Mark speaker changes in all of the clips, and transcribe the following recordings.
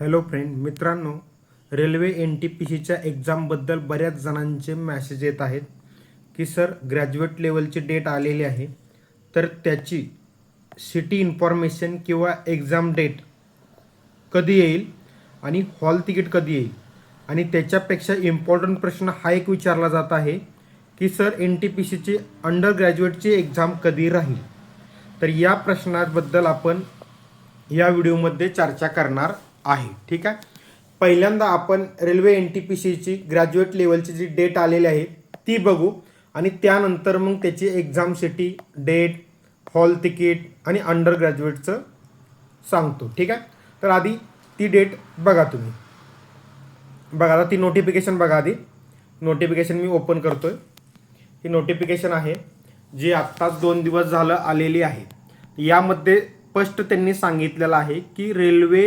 Speaker 1: Hello friend मित्रांनो railway N T P सीच्या एक्झामबद्दल बऱ्याच जणांचे मॅसेज येत आहेत की सर ग्रॅज्युएट लेवलची डेट आलेली आहे. तर त्याची सिटी इन्फॉर्मेशन किंवा एक्झाम डेट कधी येईल आणि हॉल तिकीट कधी येईल? आणि त्याच्यापेक्षा इम्पॉर्टंट प्रश्न हा एक विचारला जात आहे की सर एन टी पी सीची अंडर ग्रॅज्युएटची एक्झाम कधी राहील? तर या प्रश्नाबद्दल आपण या व्हिडिओमध्ये चर्चा करणार आहे. ठीक आहे? पहिल्यांदा आपण रेल्वे एन टी पी सीची ग्रॅज्युएट लेवलची जी डेट आलेली आहे ती बघू. आणि त्यानंतर मग त्याची exam city date hall ticket आणि अंडर ग्रॅज्युएटचं सांगतो. ठीक आहे? तर आधी ती डेट बघा तुम्ही. बघा आता ती नोटिफिकेशन बघा आधी. नोटिफिकेशन मी ओपन करतोय. ही नोटिफिकेशन आहे जी आत्ताच दोन दिवस झालं आलेली आहे. यामध्ये स्पष्ट त्यांनी सांगितलेलं आहे की railway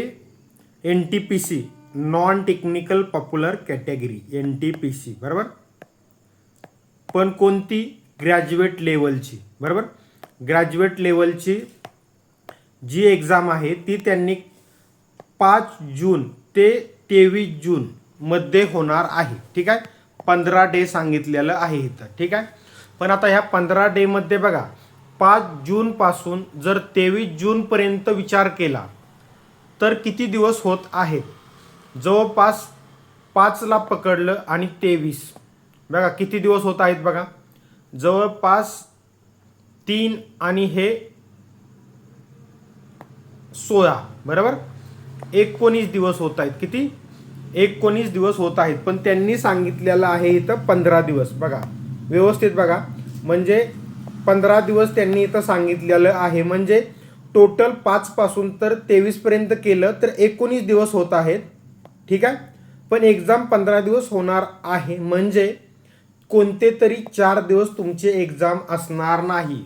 Speaker 1: N T P C non technical popular category N T P C बरोबर? पण कोणती? ग्रॅज्युएट लेवलची बरोबर? ग्रॅज्युएट लेवलची जी एक्झाम आहे ती त्यांनी पाच जून ते तेवीस जून मध्ये होणार आहे ठीक आहे? पंधरा डे सांगितलेलं आहे इथं ठीक आहे? पण आता ह्या पंधरा डेमध्ये बघा पाच जूनपासून जर तेवीस जूनपर्यंत विचार केला तर किती दिवस होत आहेत जवळपास पाचला पकडलं आणि तेवीस. बघा किती दिवस होत आहेत बघा? जवळपास तीन आणि हे सोळा. बरोबर? एकोणीस दिवस होत आहेत. किती? एकोणीस दिवस होत आहेत. पण त्यांनी सांगितलेलं आहे इथं पंधरा दिवस. बघा व्यवस्थित बघा. म्हणजे पंधरा दिवस त्यांनी इथं सांगितलेलं आहे. म्हणजे टोटल पाचपासून तर तेवीसपर्यंत केलं तर एकोणीस दिवस होत आहेत. ठीक आहे? पण एक्झाम पंधरा दिवस होणार आहे. म्हणजे कोणते तरी चार दिवस तुमचे एक्झाम असणार नाही.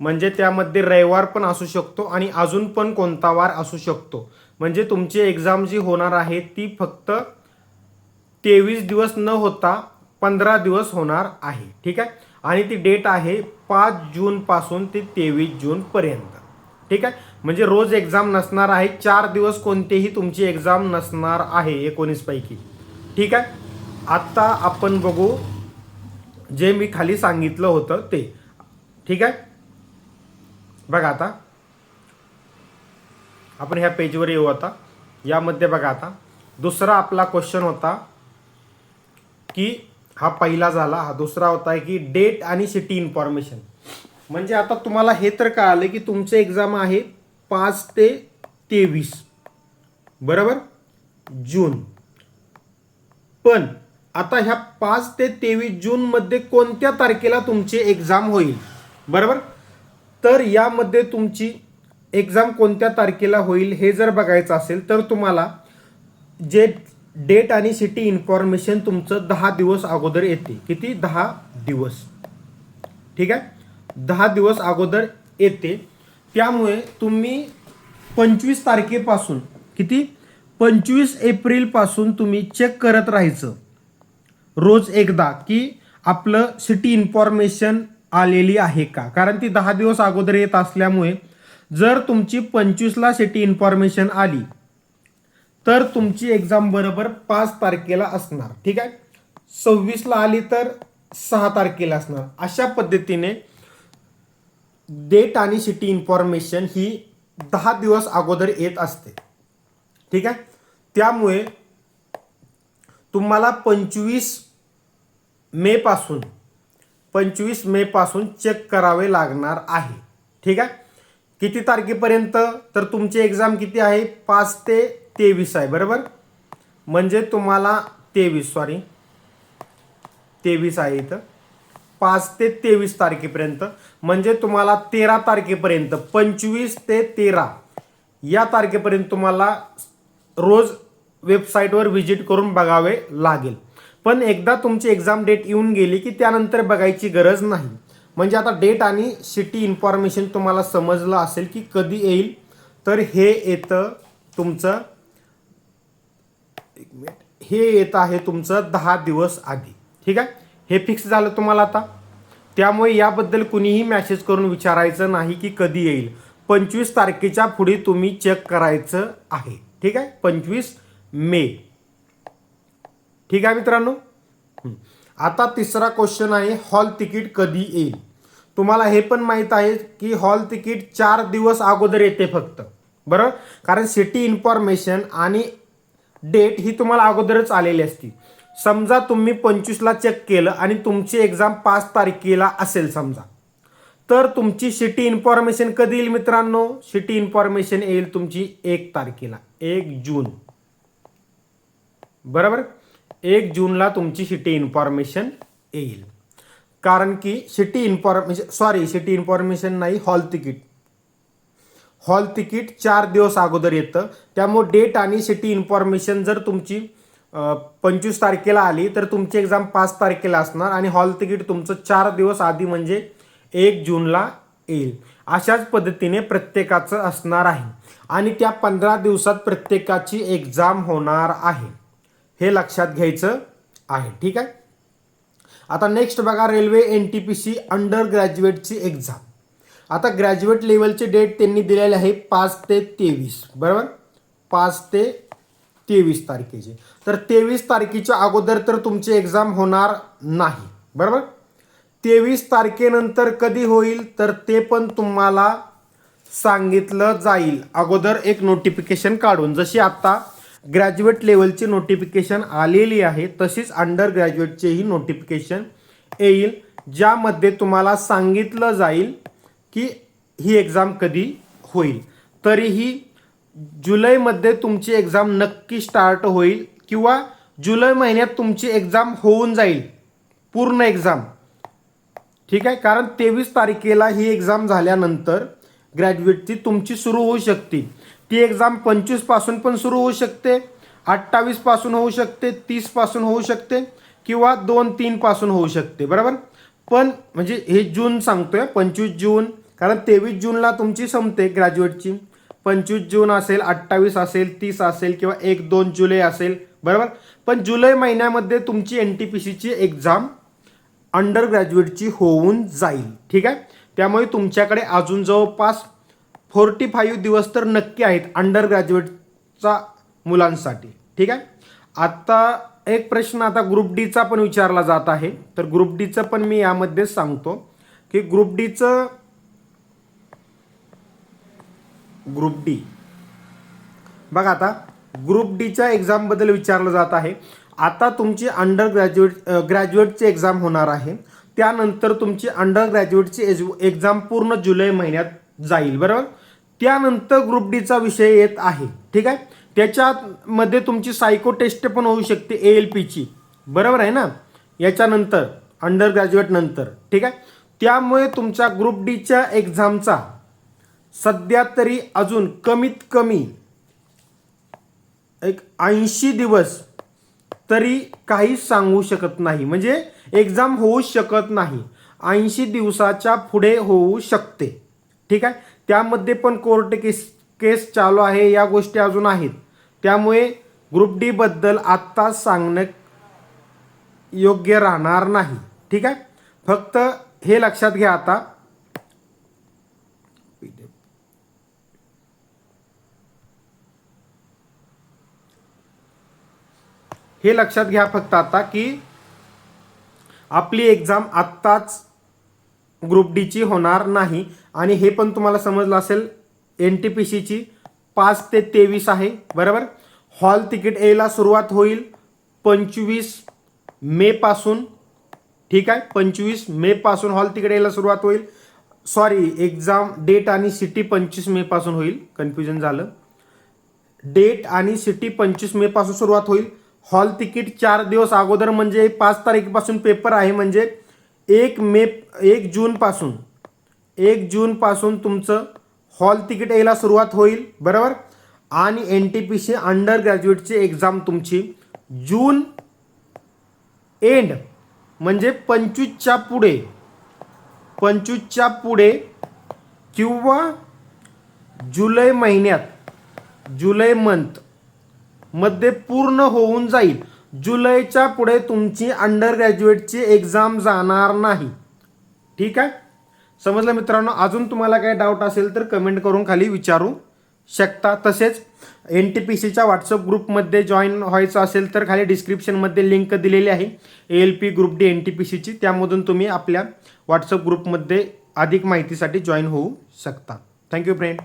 Speaker 1: म्हणजे त्यामध्ये रविवार पण असू शकतो आणि अजून पण कोणता वार असू शकतो. म्हणजे तुमची एक्झाम जी होणार आहे ती फक्त तेवीस दिवस न होता पंधरा दिवस होणार आहे. ठीक आहे? आणि ती डेट आहे पाच जूनपासून ते तेवीस जूनपर्यंत ठीक आहे? म्हणजे रोज एक्झाम नसणार आहे चार दिवस कोणतेही तुमची एक्झाम नसणार आहे एकोणीसपैकी ठीक आहे? आत्ता आपण बघू जे मी खाली सांगितलं होतं ते. ठीक आहे? बघा आता. आपण ह्या पेजवर येऊ आता. यामध्ये बघा आता. दुसरा आपला क्वेश्चन होता की हा पहिला झाला. हा दुसरा होता की डेट आणि सिटी इन्फॉर्मेशन म्हणजे आता तुम्हाला हे तर कळालं की तुमचं एक्झाम आहे पाच ते तेवीस. बरोबर? जून. पण आता ह्या पाच ते तेवीस जूनमध्ये कोणत्या तारखेला तुमची एक्झाम होईल? बरोबर? तर यामध्ये तुमची एक्झाम कोणत्या तारखेला होईल हे जर बघायचं असेल तर तुम्हाला जे डेट आणि सिटी इन्फॉर्मेशन तुमचं दहा दिवस अगोदर येते. किती? दहा दिवस. ठीक आहे? दहा दिवस अगोदर येते. त्यामुळे तुम्ही पंचवीस तारखेपासून किती? पंचवीस एप्रिलपासून तुम्ही चेक करत राहायचं. रोज एकदा की आपलं सिटी इन्फॉर्मेशन आलेली आहे का? कारण ती दहा दिवस अगोदर येत असल्यामुळे जर तुमची पंचवीसला सिटी इन्फॉर्मेशन आली तर तुमची एक्झाम बरोबर पाच तारखेला असणार ठीक आहे? सव्वीसला आली तर सहा तारखेला असणार. अशा पद्धतीने डेट आणि सिटी इन्फॉर्मेशन ही दहा दिवस अगोदर येत असते. ठीक आहे? त्यामुळे तुम्हाला पंचवीस मे पासून पंचवीस मे पासून चेक करावे लागणार आहे. ठीक आहे? किती तारखेपर्यंत? तर तुमची एक्झाम किती आहे? पाच ते तेवीस आहे बरोबर? म्हणजे तुम्हाला तेवीस सॉरी तेवीस आहे इथं. पाच ते तेवीस तारखेपर्यंत म्हणजे तुम्हाला तेरा तारखेपर्यंत पंचवीस ते तेरा या तारखेपर्यंत तुम्हाला रोज वेबसाईटवर व्हिजिट करून बघावे लागेल. पण एकदा तुमची एक्झाम डेट येऊन गेली की त्यानंतर बघायची गरज नाही. म्हणजे आता डेट आणि सिटी इन्फॉर्मेशन तुम्हाला समजलं असेल की कधी येईल तर हे येतं तुमचं एक मिनिट हे येत आहे तुमचं दहा दिवस आधी. ठीक आहे? हे फिक्स झालं तुम्हाला आता? त्यामुळे याबद्दल कुणीही मॅसेज करून विचारायचं नाही की कधी येईल. पंचवीस तारखेच्या पुढे तुम्ही चेक करायचं आहे. ठीक आहे? पंचवीस मे. ठीक आहे मित्रांनो? आता तिसरा क्वेश्चन आहे हॉल तिकीट कधी येईल? तुम्हाला हे पण माहीत आहे की हॉल तिकीट चार दिवस अगोदर येते फक्त. बरं? कारण सिटी इन्फॉर्मेशन आणि डेट ही तुम्हाला अगोदरच आलेली असती. समजा तुम्ही पंचवीसला चेक केलं आणि तुमची एक्झाम पाच तारखेला असेल समजा. तर तुमची सिटी इन्फॉर्मेशन कधी येईल मित्रांनो? सिटी इन्फॉर्मेशन येईल तुमची एक तारखेला. एक जून. बरोबर? एक जूनला तुमची सिटी इन्फॉर्मेशन येईल. कारण की city information sorry city information नाही हॉल तिकीट हॉल तिकीट चार दिवस अगोदर येतं. त्यामुळे डेट आणि सिटी इन्फॉर्मेशन जर तुमची पंचवीस तारखेला आली तर तुमची एक्झाम पाच तारखेला असणार आणि हॉल तिकीट तुमचं चार दिवस आधी म्हणजे एक जूनला येईल. अशाच पद्धतीने प्रत्येकाचं असणार आहे. आणि त्या पंधरा दिवसात प्रत्येकाची एक्झाम होणार आहे. हे लक्षात घ्यायचं आहे. ठीक आहे? आता नेक्स्ट बघा railway N T P C under ग्रॅज्युएटची exam आता ग्रॅज्युएट लेवलचे डेट त्यांनी दिलेले आहे पाच ते तेवीस. बरोबर? पाच ते तेवीस तारखेचे. तर तेवीस तारखेच्या अगोदर तर तुमची एक्झाम होणार नाही. बरोबर? तेवीस तारखेनंतर कधी होईल? तर ते पण तुम्हाला सांगितलं जाईल. अगोदर एक नोटिफिकेशन काढून. जशी आत्ता ग्रॅज्युएट लेवलची नोटिफिकेशन आलेली आहे तशीच अंडर ग्रॅज्युएटचेही नोटिफिकेशन येईल ज्यामध्ये तुम्हाला सांगितलं जाईल की ही एक्झाम कधी होईल. तरीही जुलैमध्ये तुमची एक्झाम नक्की स्टार्ट होईल किंवा जुलै महिन्यात तुमची एक्झाम होऊन जाईल. पूर्ण एक्झाम ठीक आहे? कारण तेवीस तारखेला ही एक्झाम झाल्यानंतर ग्रॅज्युएटची तुमची सुरू होऊ शकते. ती एक्झाम पंचवीसपासून पण सुरू होऊ शकते अठ्ठावीसपासून होऊ शकते तीसपासून होऊ शकते किंवा दोन तीनपासून होऊ शकते. बरोबर? पण म्हणजे हे जून सांगतोय पंचवीस जून कारण तेवीस जूनला तुमची संपते ग्रॅज्युएटची पंचवीस जून असेल अठ्ठावीस असेल तीस असेल किंवा एक दोन जुलै असेल बरोबर? पण जुलै महिन्यामध्ये तुमची एन टी पी सीची एक्झाम अंडर ग्रॅज्युएटची होऊन जाईल ठीक आहे? त्यामुळे तुमच्याकडे अजून जवळपास फोर्टी फाईव्ह दिवस तर नक्की आहेत अंडर ग्रॅज्युएटचा मुलांसाठी ठीक आहे? आता एक प्रश्न आता ग्रुप डीचा पण विचारला जात आहे. तर ग्रुप डीचं पण मी यामध्ये सांगतो की ग्रुप डीचं ग्रुप डी. बघा आता ग्रुप डीच्या एक्झामबद्दल विचारलं जात आहे. आता तुमची अंडर ग्रॅज्युएट ग्रॅज्युएटची एक्झाम होणार आहे. त्यानंतर तुमची अंडर ग्रॅज्युएटची एज एक्झाम पूर्ण जुलै महिन्यात जाईल बरोबर? त्यानंतर ग्रुप डीचा विषय येत आहे ठीक आहे? त्याच्यामध्ये तुमची सायको टेस्ट पण होऊ शकते ए एल पीची बरोबर आहे ना? याच्यानंतर अंडर ग्रॅज्युएट नंतर ठीक आहे? त्यामुळे तुमच्या ग्रुप डीच्या एक्झामचा सध्या तरी अजून कमीत कमी एक ऐंशी दिवस तरी काही सांगू शकत नाही. म्हणजे एक्झाम होऊ शकत नाही. ऐंशी दिवसाच्या पुढे होऊ शकते. ठीक आहे? त्यामध्ये पण कोर्ट केस केस चालू आहे या गोष्टी अजून आहेत. त्यामुळे ग्रुप डीबद्दल आत्ता सांगणं योग्य राहणार नाही. ठीक आहे? फक्त हे लक्षात घ्या आता. हे लक्षात घ्या फक्त आता की आपली एक्झाम आत्ताच ग्रुप डीची होणार नाही. आणि हे पण तुम्हाला समजलं असेल एन टी पी सीची पाच ते तेवीस आहे बरोबर? हॉल तिकीट यायला सुरुवात होईल पंचवीस मेपासून ठीक आहे? पंचवीस मेपासून हॉल तिकीट यायला सुरुवात होईल. सॉरी एक्झाम डेट आणि सिटी पंचवीस मेपासून होईल. कन्फ्युजन झालं. डेट आणि सिटी पंचवीस मेपासून सुरुवात होईल. हॉल तिकीट चार दिवस अगोदर म्हणजे पाच तारखेपासून पेपर आहे म्हणजे एक मे एक जूनपासून एक जूनपासून तुमचं हॉल तिकीट यायला सुरुवात होईल बरोबर? आणि N T P C under ग्रॅज्युएटची exam तुमची जून एंड म्हणजे पंचवीसच्या पुढे. पंचवीसच्या पुढे किंवा जुलै महिन्यात जुलै मंथ मध्ये पूर्ण होऊन जाईल. जुलैच्या पुढे तुमची अंडर ग्रॅज्युएटची एक्झाम जाणार नाही. ठीक आहे? समजलं मित्रांनो? अजून तुम्हाला काही डाऊट असेल तर कमेंट करून खाली विचारू शकता. तसेच एन टी पी सीच्या व्हॉट्सअप ग्रुपमध्ये जॉईन व्हायचं असेल तर खाली डिस्क्रिप्शनमध्ये लिंक दिलेली आहे. A L P group D N T P सीची त्यामधून तुम्ही आपल्या व्हॉट्सअप ग्रुपमध्ये अधिक माहितीसाठी जॉईन होऊ शकता. Thank you friend